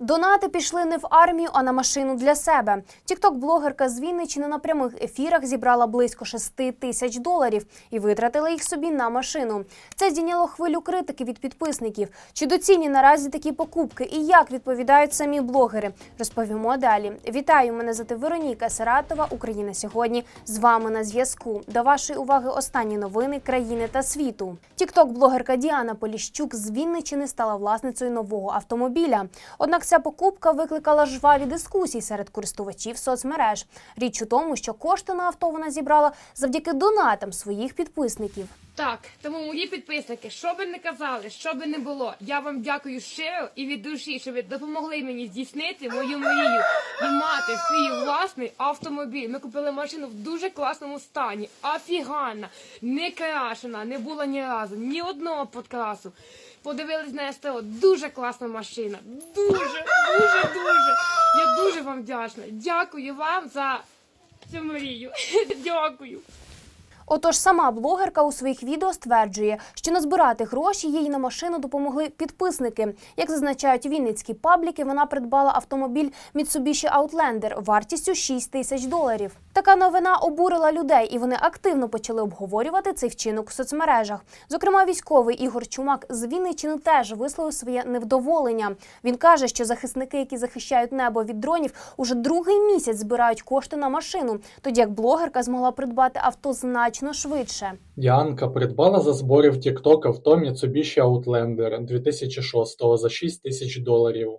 Донати пішли не в армію, а на машину для себе. Тікток-блогерка з Вінниччини на прямих ефірах зібрала близько 6 тисяч доларів і витратила їх собі на машину. Це здійняло хвилю критики від підписників. Чи доцільні наразі такі покупки і як відповідають самі блогери? Розповімо далі. Вітаю! Мене звати Вероніка Саратова. Україна сьогодні з вами на зв'язку. До вашої уваги останні новини країни та світу. Тікток-блогерка Діана Поліщук з Вінниччини стала власницею нового автомобіля. Однак ця покупка викликала жваві дискусії серед користувачів соцмереж. Річ у тому, що кошти на авто вона зібрала завдяки донатам своїх підписників. Так, тому мої підписники, що би не казали, що би не було, я вам дякую щиро і від душі, що ви допомогли мені здійснити мою мрію і мати свій власний автомобіль. Ми купили машину в дуже класному стані, офігана, не крашена, не було ні разу, ні одного подкрасу. Подивились на СТО, дуже класна машина. Дуже, дуже, дуже. Я дуже вам вдячна. Дякую вам за цю мрію. Дякую. Отож, сама блогерка у своїх відео стверджує, що назбирати гроші їй на машину допомогли підписники. Як зазначають вінницькі пабліки, вона придбала автомобіль Mitsubishi Outlander вартістю 6 тисяч доларів. Така новина обурила людей, і вони активно почали обговорювати цей вчинок у соцмережах. Зокрема, військовий Ігор Чумак з Вінниччини теж висловив своє невдоволення. Він каже, що захисники, які захищають небо від дронів, уже другий місяць збирають кошти на машину, тоді як блогерка змогла придбати авто значно швидше. Діанка придбала за зборів TikTok авто Mitsubishi Outlander 2006 за 6 тисяч доларів.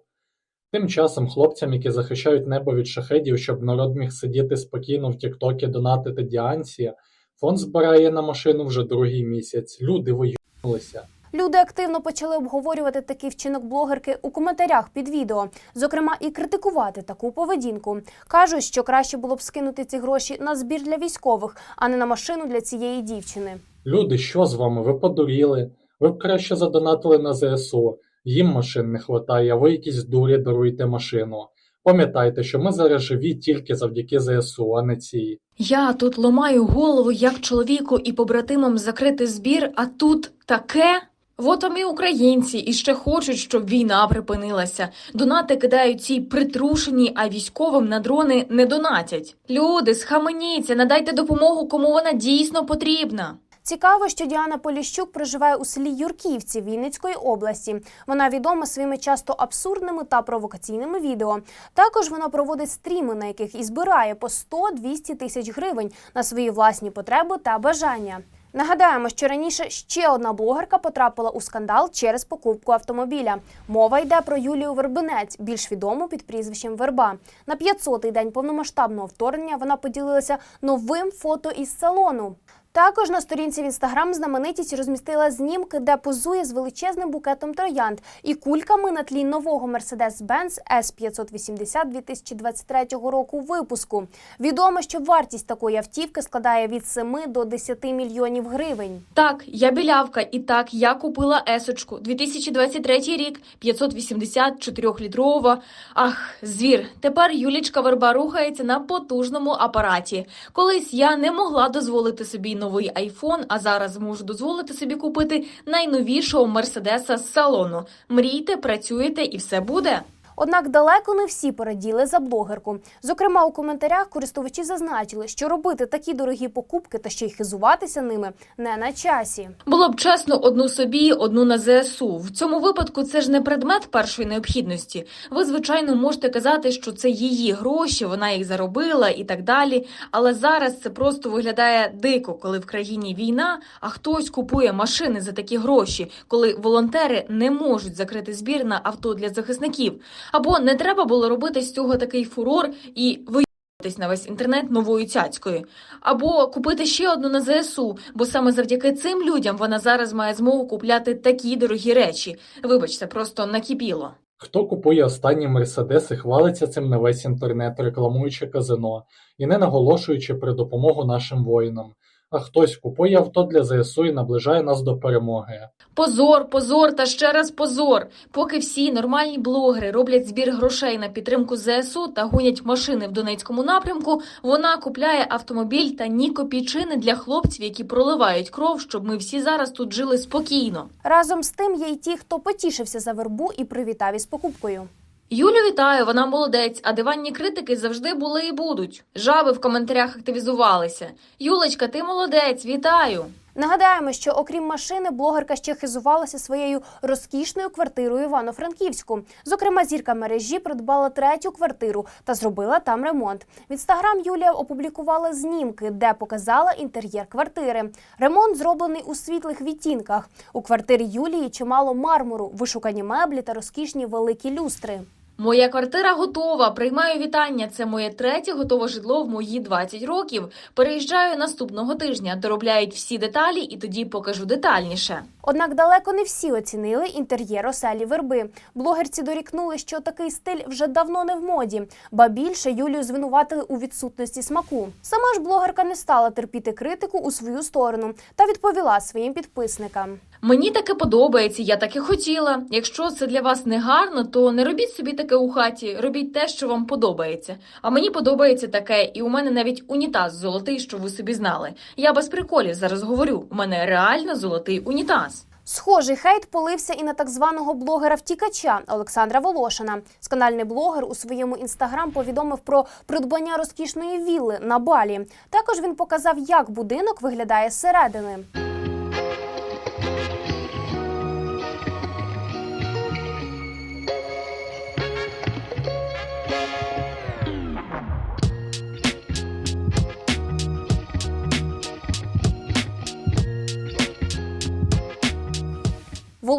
Тим часом хлопцям, які захищають небо від шахедів, щоб народ міг сидіти спокійно в Тіктокі донатити Діанці, фонд збирає на машину вже другий місяць. Люди воювалися. Люди активно почали обговорювати такий вчинок блогерки у коментарях під відео, зокрема, і критикувати таку поведінку. кажуть, що краще було б скинути ці гроші на збір для військових, а не на машину для цієї дівчини. Люди, що з вами? Ви подуріли? Ви б краще задонатили на ЗСУ. Їм машин не хватає, а ви якісь дурі даруєте машину. Пам'ятайте, що ми зараз живі тільки завдяки ЗСУ, а не цій. Я тут ломаю голову як чоловіку і побратимам закрити збір, а тут таке. Вот вам і українці і ще хочуть, щоб війна припинилася. Донати кидають ці притрушені, а військовим на дрони не донатять. Люди, схаменіться, надайте допомогу, кому вона дійсно потрібна. Цікаво, що Діана Поліщук проживає у селі Юрківці Вінницької області. Вона відома своїми часто абсурдними та провокаційними відео. Також вона проводить стріми, на яких і збирає по 100-200 тисяч гривень на свої власні потреби та бажання. Нагадаємо, що раніше ще одна блогерка потрапила у скандал через покупку автомобіля. Мова йде про Юлію Вербинець, більш відому під прізвищем Верба. На 500-й день повномасштабного вторгнення вона поділилася новим фото із салону. Також на сторінці в інстаграм знаменитість розмістила знімки, де позує з величезним букетом троянд і кульками на тлі нового Mercedes-Benz S580 2023 року випуску. Відомо, що вартість такої автівки складає від 7 до 10 мільйонів гривень. Так, я білявка, і так я купила есочку 2023 рік, 584-літрова. Ах, звір. Тепер Юлічка Верба рухається на потужному апараті. Колись я не могла дозволити собі новий айфон, а зараз можу дозволити собі купити найновішого мерседеса з салону. Мрійте, працюєте і все буде. Однак далеко не всі пораділи за блогерку. Зокрема, у коментарях користувачі зазначили, що робити такі дорогі покупки та ще й хизуватися ними не на часі. Було б чесно одну собі, одну на ЗСУ. В цьому випадку це ж не предмет першої необхідності. Ви, звичайно, можете казати, що це її гроші, вона їх заробила і так далі. Але зараз це просто виглядає дико, коли в країні війна, а хтось купує машини за такі гроші, коли волонтери не можуть закрити збір на авто для захисників. Або не треба було робити з цього такий фурор і виїбатись на весь інтернет новою цяцькою. Або купити ще одну на ЗСУ, бо саме завдяки цим людям вона зараз має змогу купляти такі дорогі речі. Вибачте, просто накипіло. Хто купує останні мерседеси, хвалиться цим на весь інтернет, рекламуючи казино і не наголошуючи про допомогу нашим воїнам. А хтось купує авто для ЗСУ і наближає нас до перемоги. Позор, позор та ще раз позор. Поки всі нормальні блогери роблять збір грошей на підтримку ЗСУ та гонять машини в Донецькому напрямку, вона купляє автомобіль та ні копійчини для хлопців, які проливають кров, щоб ми всі зараз тут жили спокійно. Разом з тим є й ті, хто потішився за вербу і привітав із покупкою. Юлю вітаю, вона молодець, а диванні критики завжди були і будуть. Жаби в коментарях активізувалися. Юлечка, ти молодець, вітаю. Нагадаємо, що окрім машини, блогерка ще хизувалася своєю розкішною квартирою Івано-Франківську. Зокрема, зірка мережі придбала третю квартиру та зробила там ремонт. В інстаграм Юлія опублікувала знімки, де показала інтер'єр квартири. Ремонт зроблений у світлих відтінках. У квартирі Юлії чимало мармуру, вишукані меблі та розкішні великі люстри. Моя квартира готова. Приймаю вітання. Це моє третє готове житло в мої 20 років. Переїжджаю наступного тижня. Доробляють всі деталі, і тоді покажу детальніше. Однак далеко не всі оцінили інтер'єр оселі верби. Блогерці дорікнули, що такий стиль вже давно не в моді, ба більше Юлію звинуватили у відсутності смаку. Сама ж блогерка не стала терпіти критику у свою сторону та відповіла своїм підписникам. Мені таке подобається, я так і хотіла. Якщо це для вас не гарно, то не робіть собі таке у хаті, робіть те, що вам подобається. А мені подобається таке, і у мене навіть унітаз золотий, що ви собі знали. Я без приколів зараз говорю. У мене реально золотий унітаз. Схожий хейт полився і на так званого блогера-втікача Олександра Волошина. Скандальний блогер у своєму інстаграм повідомив про придбання розкішної вілли на балі. Також він показав, як будинок виглядає зсередини.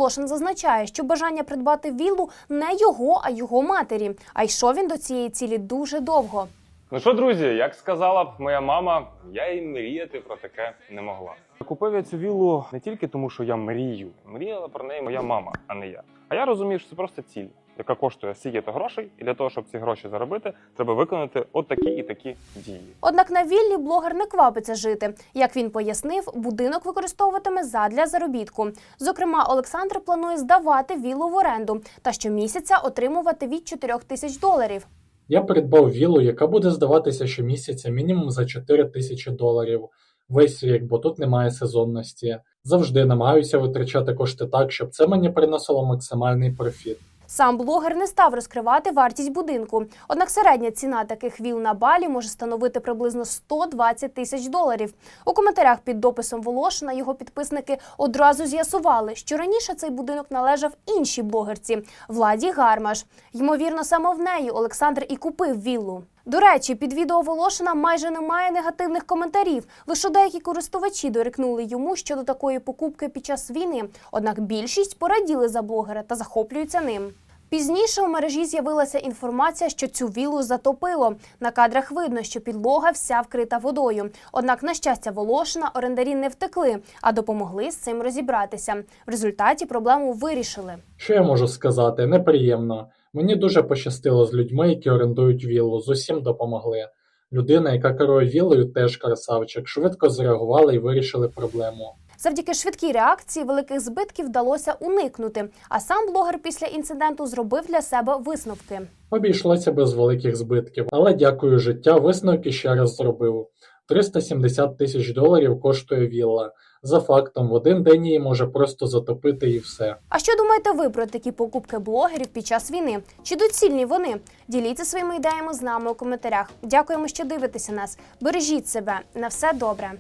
Волошин зазначає, що бажання придбати віллу не його, а його матері. А йшов він до цієї цілі дуже довго. Ну що, друзі, як сказала моя мама, я і мріяти про таке не могла. Купив я цю віллу не тільки тому, що я мрію. Мріяла про неї моя мама, а не я. А я розумію, що це просто ціль, яка коштує стільки-то грошей, і для того, щоб ці гроші заробити, треба виконати от такі і такі дії. Однак на віллі блогер не квапиться жити. Як він пояснив, будинок використовуватиме задля заробітку. Зокрема, Олександр планує здавати віллу в оренду та щомісяця отримувати від 4 тисяч доларів. Я придбав віллу, яка буде здаватися щомісяця мінімум за 4 тисячі доларів. Весь рік, бо тут немає сезонності. Завжди намагаюся витрачати кошти так, щоб це мені приносило максимальний профіт. Сам блогер не став розкривати вартість будинку. Однак середня ціна таких віл на балі може становити приблизно 120 тисяч доларів. У коментарях під дописом Волошина його підписники одразу з'ясували, що раніше цей будинок належав іншій блогерці Владі Гармаш. Ймовірно, саме в неї Олександр і купив віллу. До речі, під відео Волошина майже немає негативних коментарів. Лише деякі користувачі дорікнули йому щодо такої покупки під час війни. Однак більшість пораділи за блогера та захоплюються ним. Пізніше у мережі з'явилася інформація, що цю віллу затопило. На кадрах видно, що підлога вся вкрита водою. Однак, на щастя, Волошина орендарі не втекли, а допомогли з цим розібратися. В результаті проблему вирішили. Що я можу сказати? Неприємно. Мені дуже пощастило з людьми, які орендують віллу, з усім допомогли. Людина, яка керує віллою, теж красавчик, швидко зреагували і вирішили проблему. Завдяки швидкій реакції великих збитків вдалося уникнути. А сам блогер після інциденту зробив для себе висновки. Обійшлося без великих збитків, але дякую життя, висновки ще раз зробив. 370 тисяч доларів коштує вілла. За фактом, в один день її може просто затопити і все. А що думаєте ви про такі покупки блогерів під час війни? Чи доцільні вони? Діліться своїми ідеями з нами у коментарях. Дякуємо, що дивитеся нас. Бережіть себе на все добре.